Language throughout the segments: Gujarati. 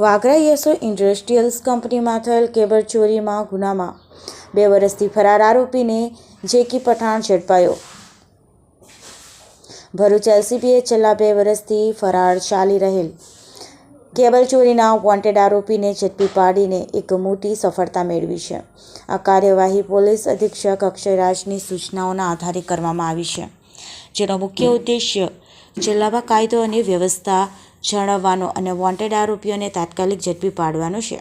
વાગરા યસો ઇન્ડસ્ટ્રીયલ્સ કંપનીમાં થયેલ કેબલ ચોરીમાં ગુનામાં. બે વર્ષથી ફરાર આરોપીને જેકી પઠાણ ઝડપાયો. ભરૂચ એલસીબીએ છેલ્લા બે વર્ષથી ફરાર ચાલી રહેલ કેબલ ચોરીના વોન્ટેડ આરોપીને ઝડપી પાડીને એક મોટી સફળતા મેળવી છે. આ કાર્યવાહી પોલીસ અધિક્ષક અક્ષયરાજની સૂચનાઓના આધારે કરવામાં આવી છે, જેનો મુખ્ય ઉદ્દેશ્ય જિલ્લામાં કાયદો અને વ્યવસ્થા જાળવવાનો અને વોન્ટેડ આરોપીઓને તાત્કાલિક ઝડપી પાડવાનો છે.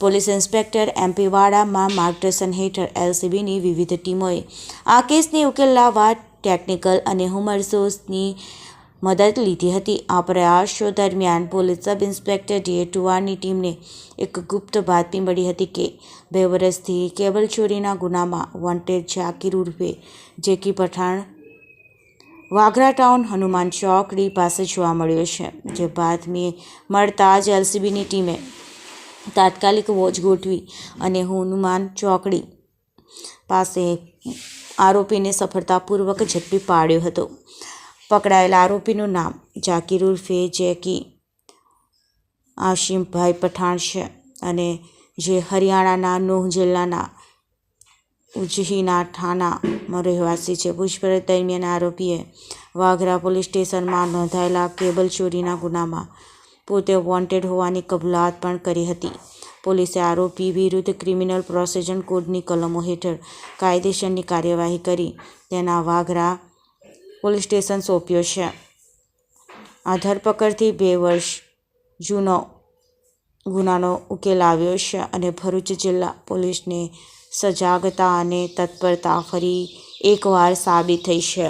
પોલીસ ઇન્સ્પેક્ટર એમપી વાડામાં માર્ગદર્શન હેઠળ એલસીબીની વિવિધ ટીમોએ આ કેસને ઉકેલ લાવવા ટેકનિકલ અને હ્યુમન રિસોર્સની મદદ લીધી હતી. આ પ્રયાસો દરમિયાન પોલીસ સબ ઇન્સ્પેક્ટર ડીએ ટુવારની ટીમને એક ગુપ્ત બાતમી મળી હતી કે બે વર્ષથી કેબલ ચોરીના ગુનામાં વોન્ટેડ ઝાકીર ઉર્ફે જેકી પઠાણ વાઘરા ટાઉન હનુમાન ચોકડી પાસે જોવા મળ્યો છે, જે બાતમી મળતા જ એલસીબીની ટીમે તાત્કાલિક વોચ ગોઠવી અને હનુમાન ચોકડી પાસે આરોપીને સફળતાપૂર્વક ઝડપી પાડ્યો હતો. પકડાયેલા આરોપીનું નામ જાકીર ઉર્ફે જેકી આશિમભાઈ પઠાણ છે અને જે હરિયાણાના નોહ જિલ્લાના ઉજહીના ઠાણામાં રહેવાસી છે. પૂછપરછ દરમિયાન આરોપીએ વાઘરા પોલીસ સ્ટેશનમાં નોંધાયેલા કેબલ ચોરીના ગુનામાં પોતે વોન્ટેડ હોવાની કબૂલાત પણ કરી હતી. પોલીસે આરોપી વિરુદ્ધ ક્રિમિનલ પ્રોસેજન કોડની કલમો હેઠળ કાયદેસરની કાર્યવાહી કરી તેના વાઘરા પોલીસ સ્ટેશન સોંપ્યો છે. આ ધરપકડથી બે વર્ષ જૂનો ગુનાનો ઉકેલ આવ્યો છે અને ભરૂચ જિલ્લા પોલીસને સજાગતા અને તત્પરતા ફરી એકવાર સાબિત થઈ છે.